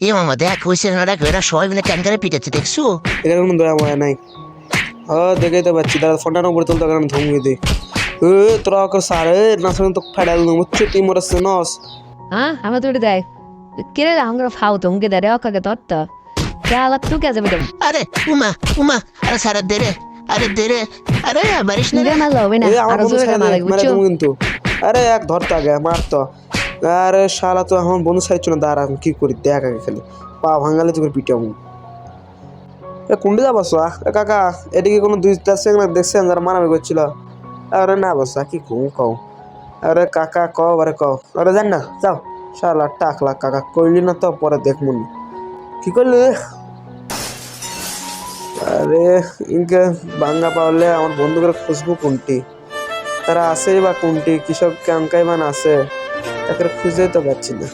এ মামা দেখ ওই সিনেমাটা এরা সবাই মিলে ট্যাঙ্কারে পিটাচ্ছে দেখছ এটার কোনো দয়া ময়া নাই ও দেখেই তো পাচ্ছি দাদা ফোনটা নম্বরে তুলতে কারণ ধমকি দিই এ তোরা ওকে সারে না শুনে তো ফেডাল মুচ্ছে তুই মরছে নস হ্যাঁ আমি তো দেখ কিরে আমরা ফাও তো উনকে দেরে অকাকে তত্তা কেলা তুই কে যাবে আরে উমা উমা আরে সারা দে রে আরে দে রে আরে মারিস না রে রে মারলো হবে না আমার আরও জোরে মারে কিন্তু আরে এক ধরতে আগে মারতো আরে শালা তো এখন বন্ধু সাইড না, দাঁড়া, এখন কি করি, দেখ আগে খালি। পা ভাঙালে তুই পিটাম এ কুন্ডে যা বসা? এ, কাকা, এদিকে কোনো দুই চার সেকেন্ড দেখছেন যারা মারামারি করছিল। আরে না বসা, কি কম কও আরে কাকা কও আরে কও আরে জান না, যাও। শালা টাকলা কাকা, কইলি না তো, পরে দেখমুন। কি করলি? আরে, ইনকে বাঙ্গা পাওয়ালে আমার বন্ধুগুলো খুঁজবো কোনটি? তারা আছে বা কোনটি? কৃষক ক্যাঙ্কাইমান আছে। তাকে খুঁজে তো পাচ্ছি না।